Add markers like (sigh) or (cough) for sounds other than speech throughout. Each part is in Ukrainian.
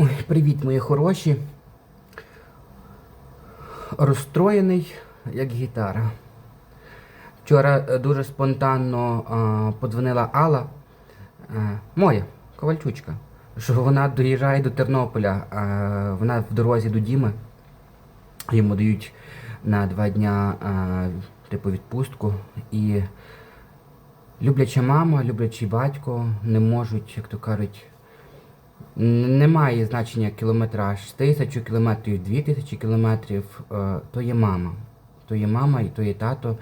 Ой, привіт, мої хороші. Розстроєний, як гітара. Вчора е, дуже спонтанно а, подзвонила Алла, е, моя ковальчучка, що вона доїжджає до Тернополя. А, вона в дорозі до Діми. Йому дають на два дня а, типу відпустку. І любляча мама, люблячий батько не можуть, як то кажуть, Немає значення кілометраж. Тисячу кілометрів, дві тисячі кілометрів, е, то є мама. То є мама і то є тато.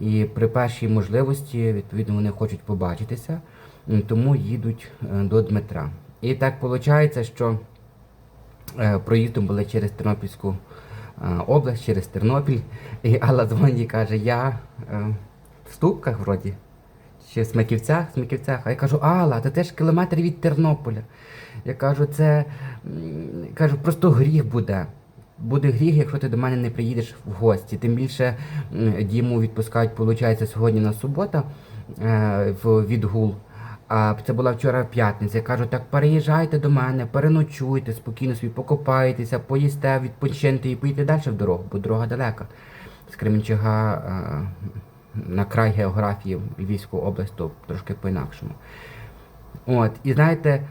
І при першій можливості, відповідно, вони хочуть побачитися, тому їдуть е, до Дмитра. І так виходить, що е, проїздом були через Тернопільську область, через Тернопіль. І Алла дзвонить і каже, я в Ступках вроді. Чи в Смиківцях. А я кажу, Алла, це теж кілометр від Тернополя. Я кажу, це м, кажу, просто гріх буде. Буде гріх, якщо ти до мене не приїдеш в гості. Тим більше Діму відпускають, виходить, сьогодні на субота е, в відгул. А це була вчора п'ятниця. Я кажу, так переїжджайте до мене, переночуйте, спокійно собі покопаєтеся, поїсте, відпочиньте і поїдете далі в дорогу, бо дорога далека. З Кременчуга е, на край географії Львівську область, то трошки по-інакшому. От, і знаєте,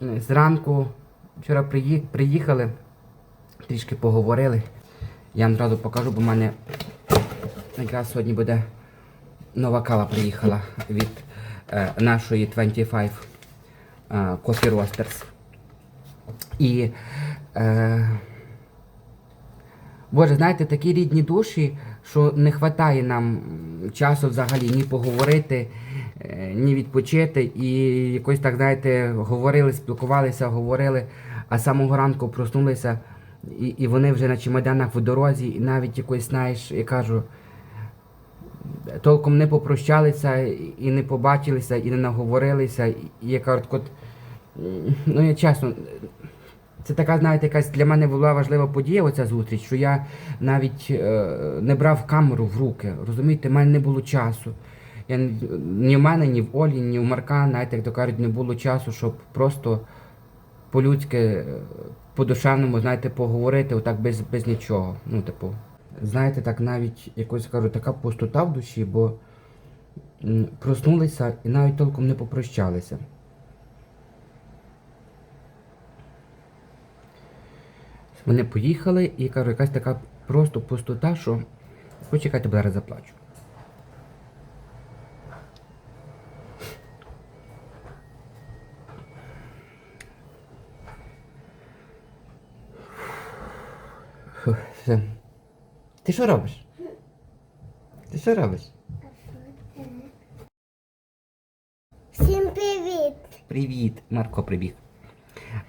зранку вчора приїхали, трішки поговорили. Я вам зразу покажу, бо в мене якраз сьогодні буде нова кава приїхала від е, нашої 25 е, Coffee Roasters. І е, Боже, знаєте, такі рідні душі, що не вистачає нам часу взагалі ні поговорити, е, ні відпочити. І якось так, знаєте, говорили, спілкувалися, говорили, а самого ранку проснулися, і, і вони вже на чемоданах в дорозі, і навіть якось, знаєш, я кажу, толком не попрощалися, і не побачилися, і не наговорилися. І я кажу, от, ну я чесно, це така, знаєте, якась для мене була важлива подія, оця зустріч, що я навіть е, не брав камеру в руки. Розумієте, в мене не було часу. Я, ні в мене, ні в Олі, ні в Марка, навіть, як то кажуть, не було часу, щоб просто по-людськи, е, по-душевному, знаєте, поговорити, отак без, без нічого. Ну, типу, знаєте, так навіть якось кажу, така пустота в душі, бо проснулися і навіть толком не попрощалися. Вони поїхали і кажу, якась така просто пустота, що почекайте, бо зараз заплачу. Все. Ти що робиш? Ти що робиш? Всім привіт! Привіт, Марко прибіг.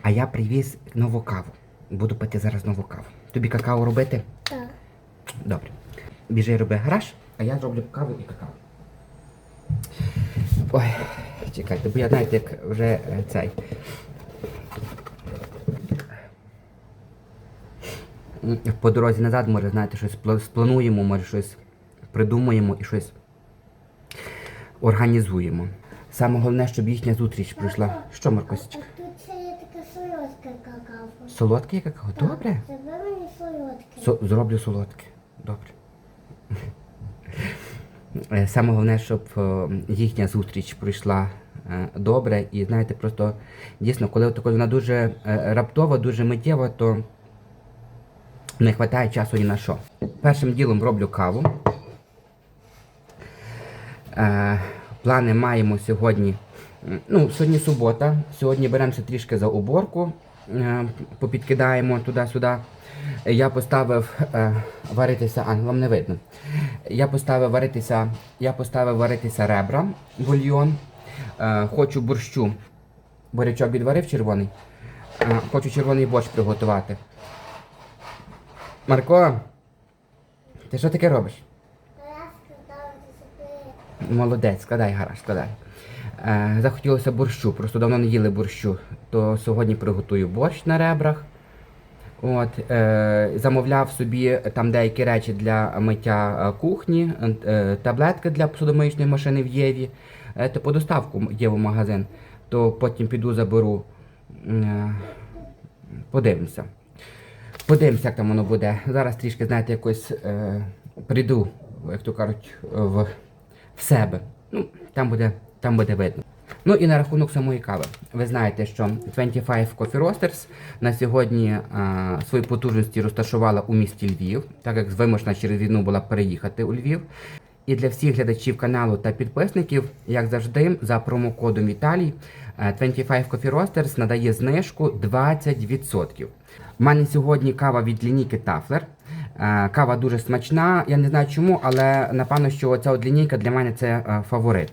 А я привіз нову каву. Буду пити зараз нову каву. Тобі какао робити? Так. Добре. Біжи роби гараж, а я зроблю каву і какао. Ой, чекайте, бо я знаєте, як вже е, цей. По дорозі назад, може, знаєте, щось сплануємо, може щось придумаємо і щось організуємо. Саме головне, щоб їхня зустріч пройшла. Що, Маркосічка? А тут ще є така солодка Солодке какао? Добре. Забери мені солодке. Со- зроблю солодке. Добре. Е, Саме головне, щоб е, їхня зустріч пройшла е, добре. І знаєте, просто дійсно, коли тако вона дуже е, раптова, дуже миттєва, то не вистачає часу ні на що. Першим ділом роблю каву. Е, плани маємо сьогодні. Ну, сьогодні субота. Сьогодні беремося трішки за уборку, попідкидаємо туди-сюди. Я поставив е, варитися, а вам не видно. Я поставив варитися, я поставив варитися ребра, бульйон. Е, хочу борщу. Борячок відварив червоний. Е, хочу червоний борщ приготувати. Марко, ти що таке робиш? Молодець, складай гараж, складай. Е, захотілося борщу, просто давно не їли борщу. То сьогодні приготую борщ на ребрах. От, е, замовляв собі там деякі речі для миття е, кухні, е, таблетки для посудомиючної машини в Єві, е, типу доставку є в магазин, то потім піду заберу. Е, Подивимося. Подивимося, як там воно буде. Зараз трішки, знаєте, якось е, прийду, як то кажуть, в, в себе. Ну, там буде, там буде видно. Ну і на рахунок самої кави. Ви знаєте, що 25 Coffee Roasters на сьогодні е, свої потужності розташувала у місті Львів, так як вимушена через війну була переїхати у Львів. І для всіх глядачів каналу та підписників, як завжди, за промокодом Віталій е, 25 Coffee Roasters надає знижку 20%. У мене сьогодні кава від лінійки Тафлер. Е, Кава дуже смачна. Я не знаю чому, але напевно, що ця лінійка для мене це е, фаворит.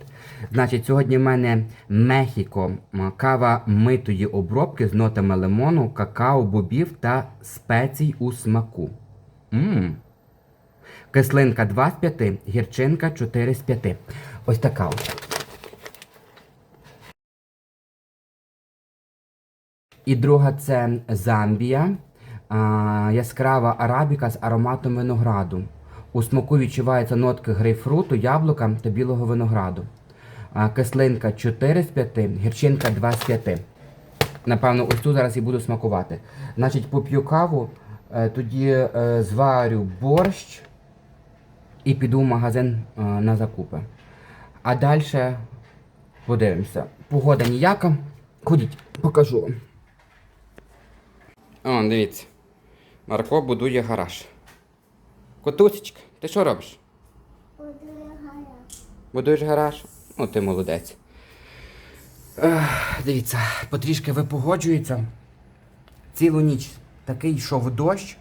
Значить, сьогодні в мене Мехіко, кава митої обробки з нотами лимону, какао, бобів та спецій у смаку. Мм. Кислинка 2 з 5, гірчинка 4 з 5. Ось така от. І друга це Замбія. А, яскрава арабіка з ароматом винограду. У смаку відчуваються нотки грейпфруту, яблука та білого винограду. Кислинка 4 з 5, гірчинка 2 з 5. Напевно, ось тут зараз і буду смакувати. Значить, поп'ю каву, е, тоді е, зварю борщ і піду в магазин е, на закупи. А далі подивимося. Погода ніяка. Ходіть, покажу вам. О, дивіться. Марко будує гараж. Котусечка, ти що робиш? Будує гараж. Будуєш гараж? Ну, ти молодець. Ех, дивіться, потрішки випогоджується. Цілу ніч такий йшов дощ,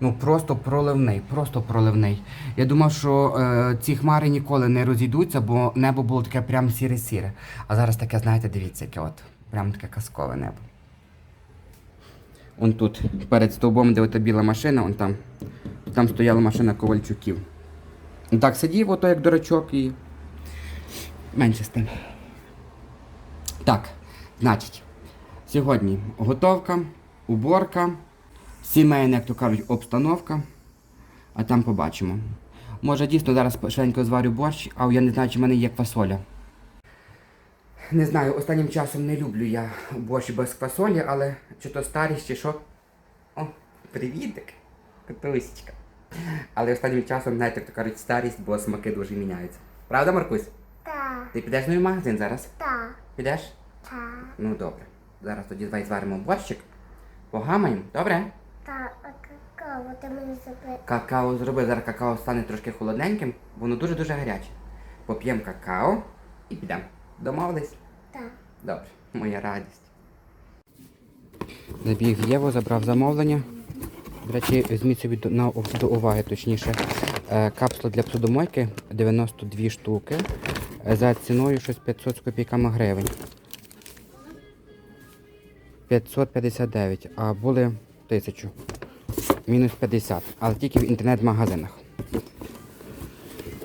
ну просто проливний, просто проливний. Я думав, що е, ці хмари ніколи не розійдуться, бо небо було таке прям сіре-сіре. А зараз таке, знаєте, дивіться, яке от, прям таке казкове небо. Он тут, перед стовбом, де ота біла машина, он там, там стояла машина Ковальчуків. Так сидів, ото як дурачок і. Менше з тим. Так, значить, сьогодні готовка, уборка, сімейна, як то кажуть, обстановка. А там побачимо. Може дійсно зараз швиденько зварю борщ, а я не знаю, чи в мене є квасоля. Не знаю, останнім часом не люблю я борщ без квасолі, але чи то старість, чи що. О, привітик, котусечка. Але останнім часом, знаєте, як то кажуть, старість, бо смаки дуже міняються. Правда, Маркусь? Ти підеш мною в магазин зараз? та, Підеш? та, Ну добре. Зараз тоді давай зваримо борщик. Погамаємо, добре? та, а какао ти мені забив. Какао зроби, зараз какао стане трошки холодненьким, воно дуже-дуже гаряче. Поп'ємо какао і підемо. Домовились? Та, Добре, моя радість. Забіг в Єву, забрав замовлення. До речі, візьміть собі до, на, до уваги, точніше, капсула для посудомойки 92 штуки. е, За ціною щось 500 з копійками гривень. 559, а були 1000. Мінус 50, але тільки в інтернет-магазинах.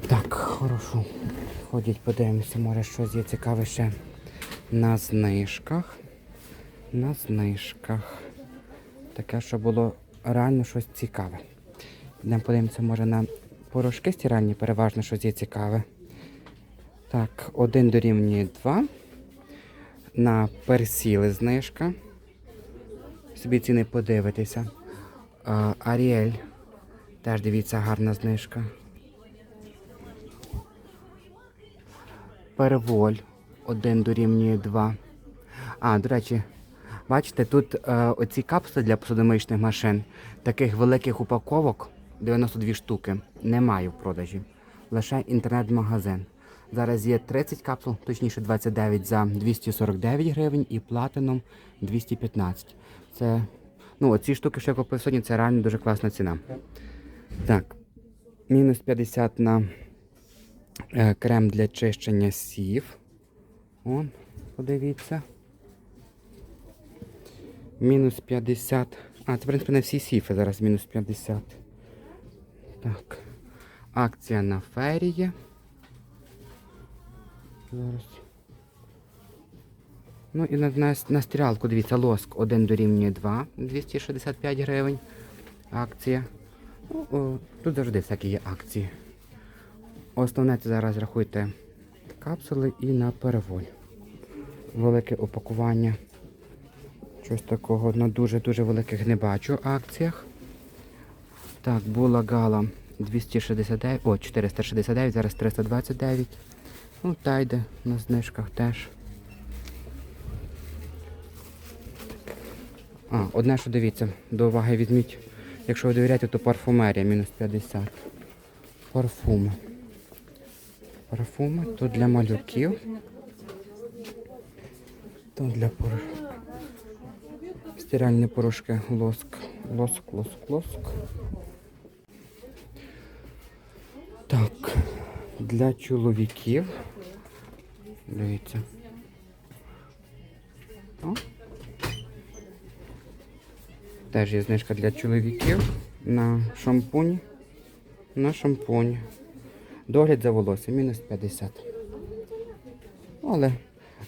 Так, хорошо. Ходіть, подивимося, може щось є цікаве ще на знижках. На знижках. Таке, що було реально щось цікаве. Йдемо подивимося, може на порошки стиральні, переважно щось є цікаве. Так, один дорівнює 2. На персіли знижка. Собі ціни подивитися. Аріель. Теж дивіться, гарна знижка. Переволь. Один дорівнює 2. А, до речі, бачите, тут е, оці капсули для посудомиючних машин, таких великих упаковок, 92 штуки, немає в продажі. Лише інтернет-магазин. Зараз є 30 капсул, точніше 29 за 249 гривень і платином 215. Це, ну, оці штуки, що я купив сьогодні, це реально дуже класна ціна. Так, мінус 50 на е, крем для чищення сів. О, подивіться. Мінус 50. А, це, в принципі, на всі сіфи зараз мінус 50. Так. Акція на ферії. Зараз. Ну і на, на, на стрілку, дивіться, лоск 1 дорівнює 2, 265 гривень. Акція. Ну, о, тут завжди всякі є акції. Основне це зараз рахуйте капсули і на переволь. Велике упакування Щось такого на дуже-дуже великих не бачу акціях. Так, була гала 269, о, 469, зараз 329. Ну, та йде на знижках теж. А, одне, що дивіться, до уваги візьміть. Якщо ви довіряєте, то парфумерія мінус 50. Парфуми. Парфуми то для малюків. То для пор... стиральні порошки лоск. Лоск, лоск, лоск. Для чоловіків. Дивіться. О. Теж є знижка для чоловіків на шампунь. На шампунь. Догляд за волоссям, мінус 50. Але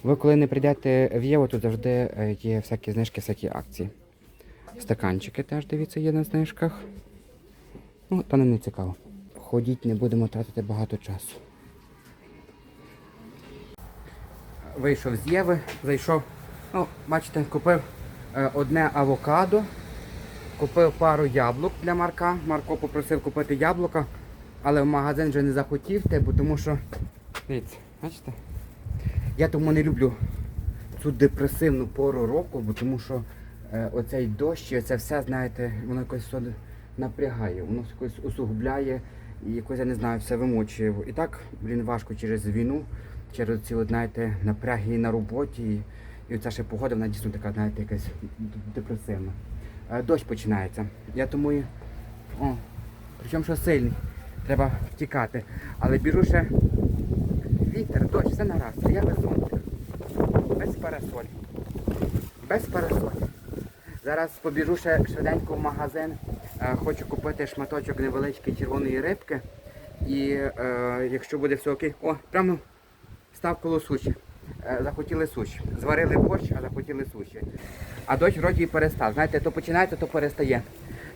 ви коли не прийдете в Єву, тут завжди е, є всякі знижки, всякі акції. Стаканчики теж, дивіться, є на знижках. Ну, та не цікаво. Ходіть, не будемо тратити багато часу. Вийшов з Єви, зайшов. Ну, бачите, купив е, одне авокадо, купив пару яблук для Марка. Марко попросив купити яблука, але в магазин вже не захотів, тому що. Дивіться, бачите? Я тому не люблю цю депресивну пору року, бо тому що е, оцей дощ, і оце все, знаєте, воно якось напрягає, воно якось усугубляє і якось, я не знаю, все вимочує. І так, блін, важко через війну, через ці, знаєте, напряги на роботі. І, і оця ще погода, вона дійсно така, знаєте, якась депресивна. Е, дощ починається. Я тому і. О, причому що сильний. Треба втікати. Але беру ще вітер, дощ, все нараз. А я без зонтика. Без парасоль. Без парасоль. Зараз побіжу ще швиденько в магазин. Е, хочу купити шматочок невеличкої червоної рибки. І е, якщо буде все окей. О, прямо став коло суші. Е, захотіли суші. Зварили борщ, а захотіли суші. А дощ вроді і перестав. Знаєте, то починається, то перестає.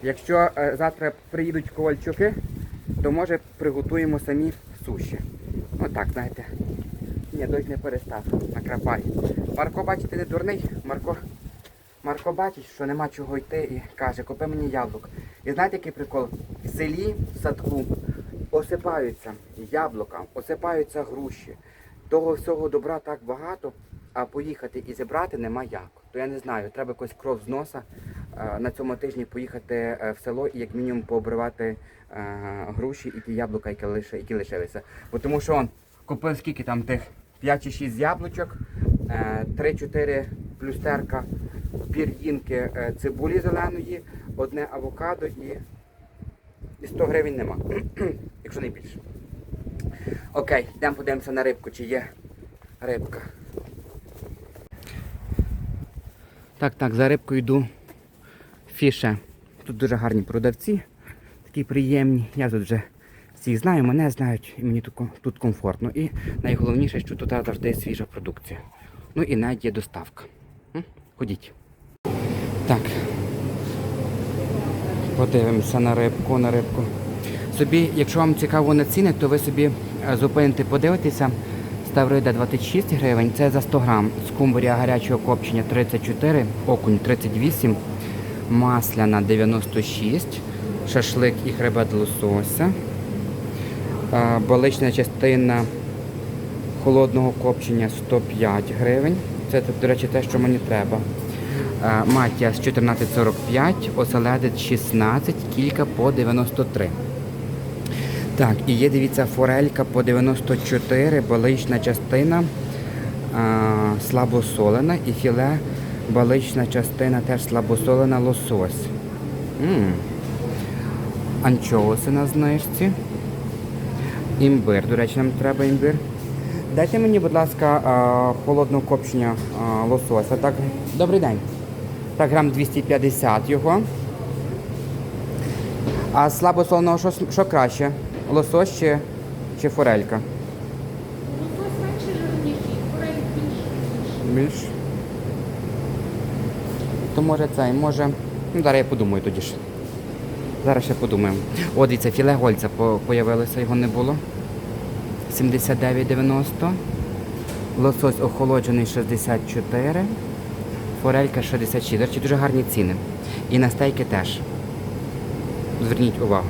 Якщо е, завтра приїдуть ковальчуки, то може приготуємо самі суші. Отак, знаєте. Ні, дощ не перестав. Накрапай. Марко, бачите, не дурний. Марко, Марко бачить, що нема чого йти і каже, купи мені яблук. І знаєте, який прикол? В селі, в садку осипаються яблука, осипаються груші. Того всього добра так багато, а поїхати і зібрати нема як. То я не знаю, треба якось кров з носа е, на цьому тижні поїхати е, в село і як мінімум пообривати е, груші і ті яблука, які, лишилися. Бо тому що он купив скільки там тих 5 чи 6 яблучок, е, 3-4 плюстерка пір'їнки цибулі зеленої, одне авокадо і, і 100 гривень нема, (clears throat) якщо не більше. Окей, йдемо подивимося на рибку, чи є рибка. Так, так, за рибкою йду фіше. Тут дуже гарні продавці, такі приємні. Я тут вже всіх знаю, мене знають, і мені тут, комфортно. І найголовніше, що тут завжди свіжа продукція. Ну і навіть є доставка. Ходіть. Так. Подивимося на рибку, на рибку. Собі, якщо вам цікаво на ціни, то ви собі е, зупините, подивитеся. Ставрида 26 гривень, це за 100 грам. Скумбрія гарячого копчення 34, окунь 38, масляна 96, шашлик і хребет лосося. Е, Балична частина холодного копчення 105 гривень. Це, до речі, те, що мені треба. Матіас 14,45, оселедець 16, кілька по 93. Так, і є, дивіться, форелька по 94, балична частина а, слабосолена і філе балична частина теж слабосолена лосось. м Анчоуси на знижці. Імбир, до речі, нам треба імбир. Дайте мені, будь ласка, холодного копчення лосося. Так, добрий день. Так, грам 250 його. А слабосоленого що, що краще? Лосось чи, чи форелька? Лосось менше жирніший, форель більше. Більш. То може цей, може. Ну, зараз я подумаю тоді ж. Зараз ще подумаємо. О, дивіться, філе гольця по- появилося, його не було. 79,90. Лосось охолоджений 64. Форелька 66. До речі, дуже гарні ціни. І на стейки теж. Зверніть увагу.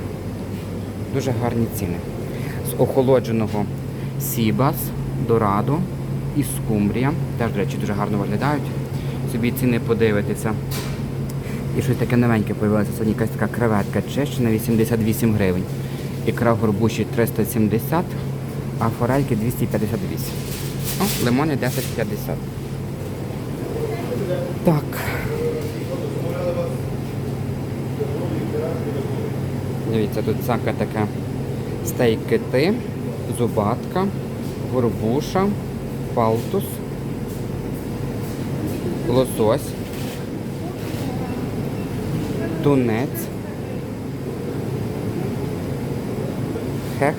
Дуже гарні ціни. З охолодженого Сібас, Дорадо і Скумбрія. Теж, до речі, дуже гарно виглядають. Собі ціни подивитися. І щось таке новеньке появилося. Сьогодні якась така креветка чищена 88 гривень. Ікра горбуші 370, а форельки 258. О, лимони 10,50. Так. Дивіться, тут всяке таке стейк кити, зубатка, горбуша, палтус, лосось, тунець, хек,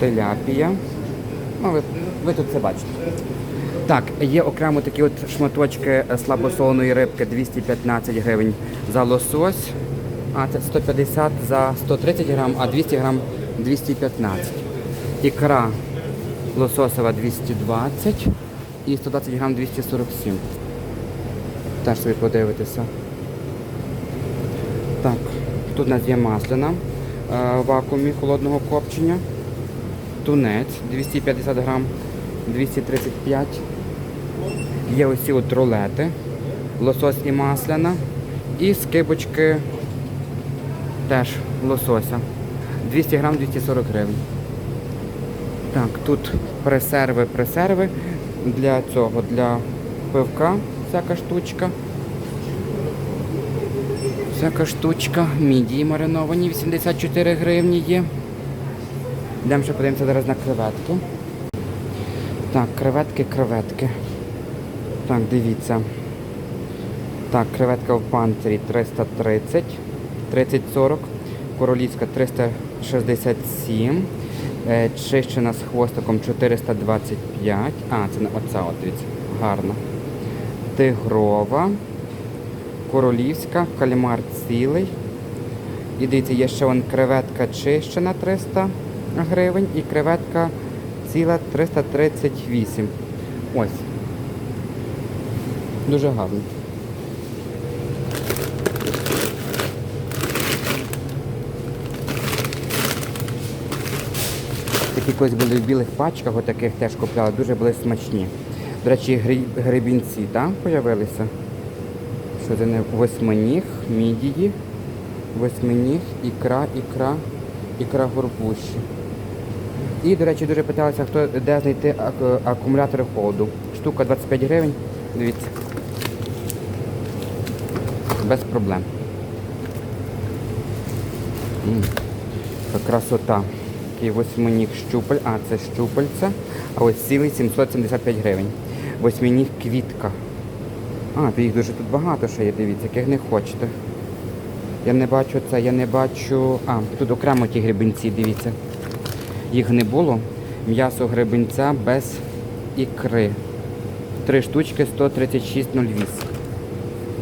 теляпія. Ну, ви, ви тут це бачите. Так, є окремо такі от шматочки слабосоленої рибки 215 гривень за лосось, а це 150 за 130 грам, а 200 грам 215. Ікра лососова 220 і 120 грам 247. Теж собі подивитися. Так, тут у нас є масляна е, в вакуумі холодного копчення. Тунець 250 грам 235. Є ось ці от рулети, лосось і масляна. І скибочки теж лосося. 200 грам 240 гривень. Так, тут пресерви, пресерви для цього, для пивка, всяка штучка. Всяка штучка. Мідії мариновані, 84 гривні є. Йдемо ще подивимося зараз на креветки. Так, креветки, креветки. Так, дивіться. Так, креветка в панцирі 330, 30-40, королівська 367, е, чищена з хвостиком 425. А, це не оця от, дивіться, гарна. Тигрова, королівська, кальмар цілий. І дивіться, є ще вон креветка чищена 300 гривень і креветка ціла 338. Ось. Дуже гарно. Такі колись були в білих пачках, отаких теж купляли, дуже були смачні. До речі, гри- гребінці, так, появилися? Що це не восьминіг, мідії, восьминіг, ікра, ікра, ікра горбуші. І, до речі, дуже питалися, хто де знайти ак- акумулятори холоду. Штука 25 гривень. Дивіться. Без проблем. М, Яка красота. Такий восьминіг щупаль, а це щупальця. А ось цілий 775 гривень. Восьминіг квітка. А, то їх дуже тут багато ще є, дивіться, яких не хочете. Я не бачу це, я не бачу. А, тут окремо ті гребенці, дивіться. Їх не було. М'ясо гребенця без ікри. Три штучки 136,08.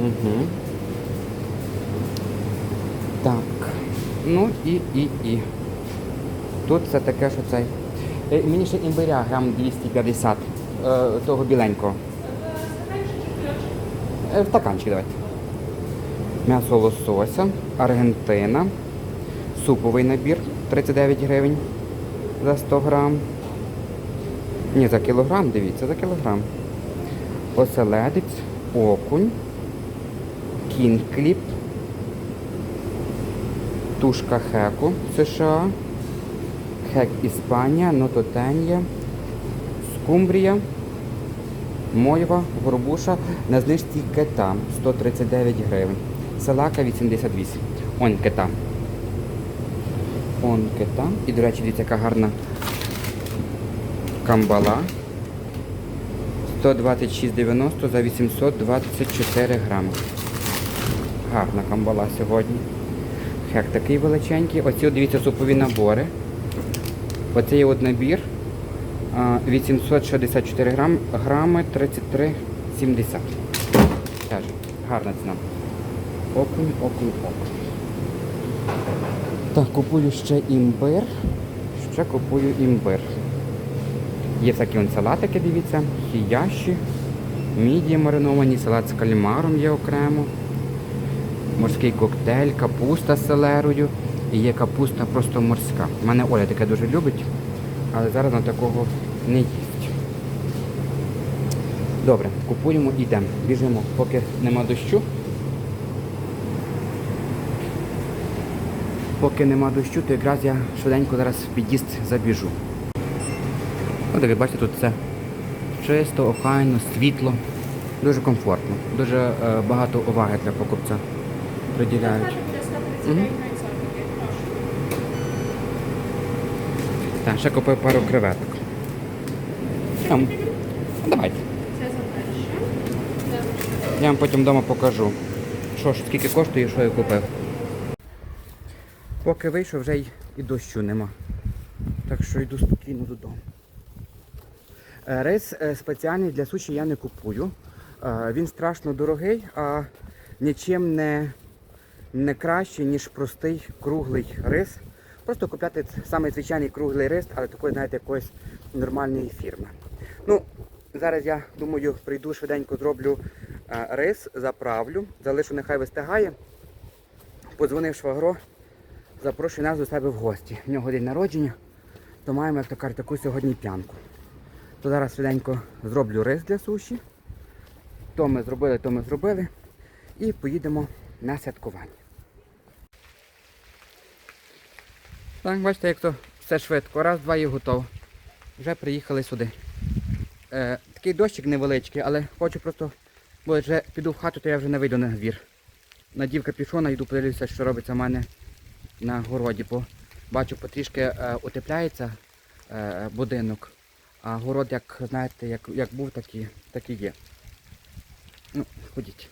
Угу. Так. Ну і, і, і. Тут це таке, що цей. Е, Мені ще імбиря грам 250. Е, того біленького. Е, В стаканчик давайте. М'ясо лосося, Аргентина, суповий набір 39 гривень за 100 грам. Ні, за кілограм, дивіться, за кілограм. Оселедець, окунь, кінкліп, тушка хеку США, хек Іспанія, нототенія, скумбрія, мойва, горбуша на знижці кета 139 гривень. Салака 88. Он кета. Он кета. І, до речі, дивіться, яка гарна камбала. 126,90 за 824 грами. Гарна камбала сьогодні. Хек такий величенький. Оці, от, дивіться, супові набори. Оцей от набір. 864 грам, грами 33,70. Теж гарна ціна. Окунь, окунь, окунь. Так, купую ще імбир. Ще купую імбир. Є всякі вон салатики, дивіться, хіяші, мідії мариновані, салат з кальмаром є окремо. Морський коктейль, капуста з селерою. І є капуста просто морська. У мене Оля таке дуже любить, але зараз на такого не їсть. Добре, купуємо і йдемо. Біжимо, поки нема дощу. Поки нема дощу, то якраз я швиденько зараз в під'їзд забіжу. Ну, так, бачите, тут все чисто, охайно, світло, дуже комфортно, дуже е, багато уваги для покупця приділяють. Мгм. Так, ще купив пару креветок. Ем, Давайте. Я вам потім вдома покажу, що ж, скільки коштує і що я купив. Поки вийшов, вже й і дощу нема. Так що йду спокійно додому. Е, Рис е, спеціальний для суші я не купую. Е, Він страшно дорогий, а нічим не, не кращий, ніж простий круглий рис. Просто купляти саме звичайний круглий рис, але такої, знаєте, якоїсь нормальної фірми. Ну, зараз я думаю, прийду швиденько зроблю е, рис, заправлю, залишу, нехай вистигає. Подзвонив швагро, запрошую нас до себе в гості. В нього день народження, то маємо, як то кажуть, таку сьогодні п'янку. То зараз швиденько зроблю рис для суші. То ми зробили, то ми зробили. І поїдемо на святкування. Так, бачите, як то все швидко. Раз, два і готово. Вже приїхали сюди. Е, такий дощик невеличкий, але хочу просто, бо вже піду в хату, то я вже не вийду на двір. Надів капюшона, йду подивлюся, що робиться в мене на городі, бо бачу, потрішки е, утепляється е, будинок, а город, як знаєте, як, як був, так і, так і є. Ну, ходіть.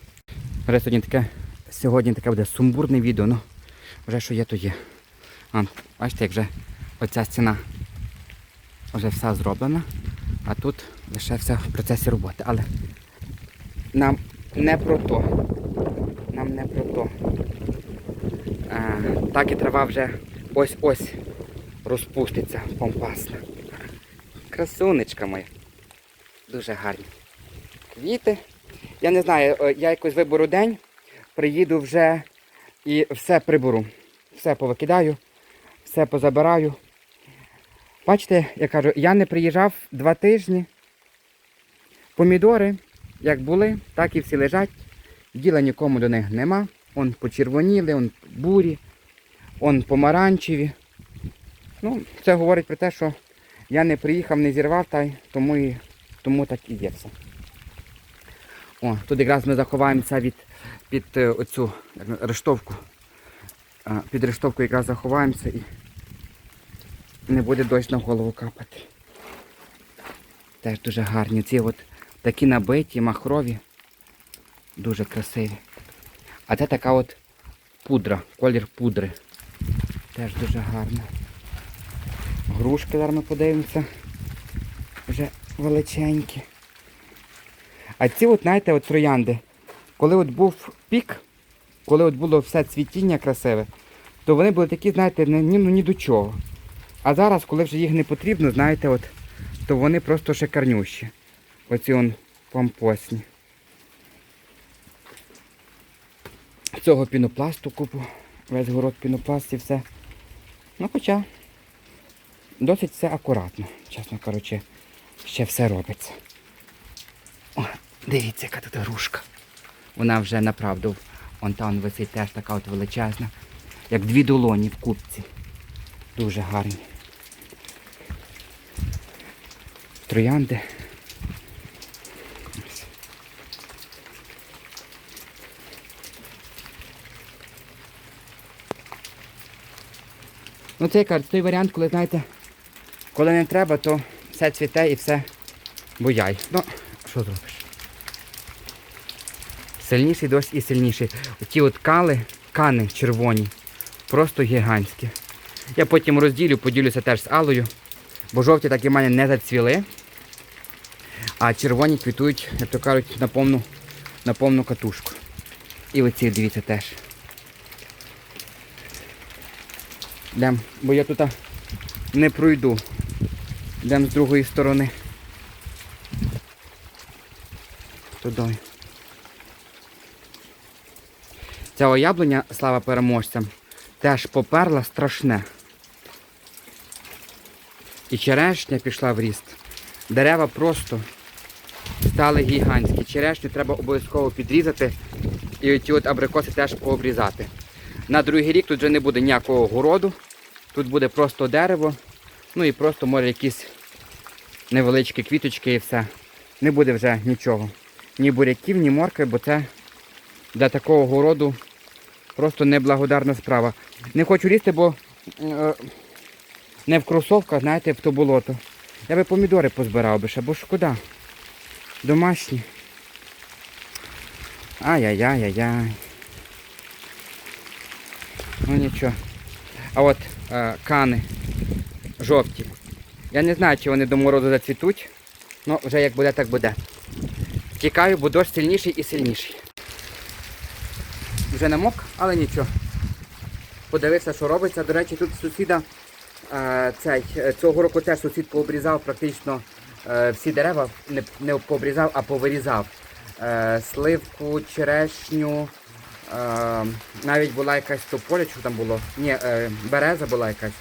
Сьогодні таке, сьогодні таке буде сумбурне відео, ну вже що є, то є. А, бачите, як вже оця стіна вже вся зроблена, а тут лише все в процесі роботи. Але нам не про то. Нам не про то. А, так і трава вже ось-ось розпуститься помпасна. Красунечка моя. Дуже гарні. Квіти. Я не знаю, е, я якось виберу день, приїду вже і все приберу. Все повикидаю, все позабираю. Бачите, я кажу, я не приїжджав два тижні. Помідори, як були, так і всі лежать. Діла нікому до них нема. Он почервоніли, он бурі, он помаранчеві. Ну, це говорить про те, що я не приїхав, не зірвав, та й тому, і, тому так і є все. О, тут якраз ми заховаємося від під е, оцю рештовку. Під рештовку якраз заховаємося і не буде дощ на голову капати. Теж дуже гарні. Ці от такі набиті, махрові, дуже красиві. А це така от пудра, колір пудри. Теж дуже гарна. Грушки зараз ми подивимося. Вже величенькі. А ці от, знаєте, от троянди, коли от був пік, коли от було все цвітіння красиве, то вони були такі, знаєте, ні, ну, ні до чого. А зараз, коли вже їх не потрібно, знаєте, от, то вони просто шикарнющі. Оці он помпосні. Цього пінопласту купу, весь город пінопласт і все. Ну хоча досить все акуратно, чесно кажучи, ще все робиться. О, дивіться, яка тут грушка. Вона вже направду, вон там висить теж така от величезна, як дві долоні в купці. Дуже гарні. Троянди. Ну це кажуть, той варіант, коли знаєте, коли не треба, то все цвіте і все буяй. Ну, що зробиш? Сильніший дощ і сильніший. Оті от кали, кани червоні, просто гігантські. Я потім розділю, поділюся теж з Алою, бо жовті так і в мене не зацвіли. А червоні квітують, як то кажуть, на повну, на повну катушку. І оці, дивіться, теж. Йдем, бо я тут не пройду. Йдемо з другої сторони. Туди. Ця яблуня, слава переможцям, теж поперла страшне. І черешня пішла в ріст. Дерева просто стали гігантські. Черешню треба обов'язково підрізати. І ті от абрикоси теж пообрізати. На другий рік тут вже не буде ніякого городу. Тут буде просто дерево. Ну і просто може якісь невеличкі квіточки і все. Не буде вже нічого. Ні буряків, ні моркви, бо це для такого городу просто неблагодарна справа. Не хочу лізти, бо е, не в кросовках, знаєте, в то болото. Я би помідори позбирав би ще, бо шкода. Домашні. Ай-яй-яй-яй-яй. Ну нічого. А от е, кани жовті. Я не знаю, чи вони до морозу зацвітуть. Ну, вже як буде, так буде. Тікаю, бо дощ сильніший і сильніший. Вже намок, але нічого. Подивився, що робиться. До речі, тут сусіда е, цей, е, цього року теж сусід пообрізав практично всі дерева, не, не пообрізав, а повирізав. Е, сливку, черешню, е, навіть була якась тополя, що там було? Ні, е, береза була якась,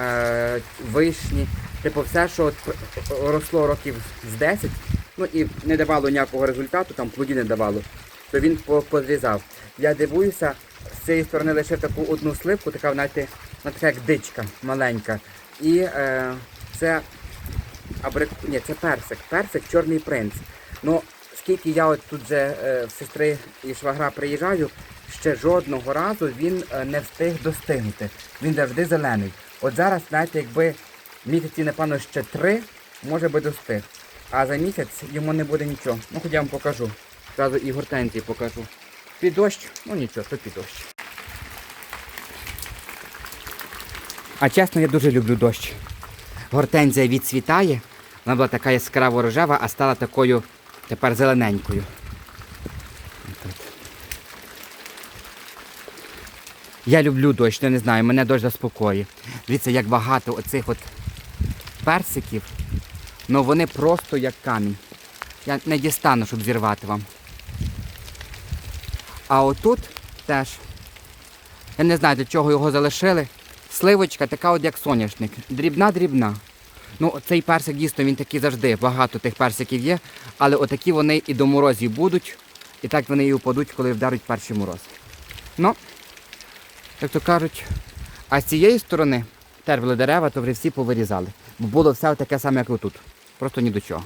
е, вишні. Типу все, що от росло років з 10, ну і не давало ніякого результату, там плодів не давало, то він подрізав. Я дивуюся, з цієї сторони лише таку одну сливку, така, знаєте, така як дичка маленька. І е, це абрик... Ні, це персик. Персик чорний принц. Ну, скільки я от тут же е, в сестри і швагра приїжджаю, ще жодного разу він е, не встиг достигнути. Він завжди зелений. От зараз, знаєте, якби місяці, напевно, ще три, може би достиг. А за місяць йому не буде нічого. Ну, хоч я вам покажу. Зразу і гортензії покажу. Під дощ, ну нічого, то під дощ. А чесно, я дуже люблю дощ. Гортензія відцвітає. Вона була така яскраво рожева, а стала такою тепер зелененькою. Я люблю дощ, я не знаю, мене дощ заспокоює. Дивіться, як багато оцих от персиків, ну вони просто як камінь. Я не дістану, щоб зірвати вам. А отут теж, я не знаю, для чого його залишили. Сливочка така от як соняшник. Дрібна-дрібна. Ну, цей персик дійсно він такий завжди. Багато тих персиків є, але отакі вони і до морозів будуть. І так вони і упадуть, коли вдарить перший мороз. Ну, як то кажуть, а з цієї сторони тервили дерева, то вже всі повирізали. Бо було все таке саме, як отут. Просто ні до чого.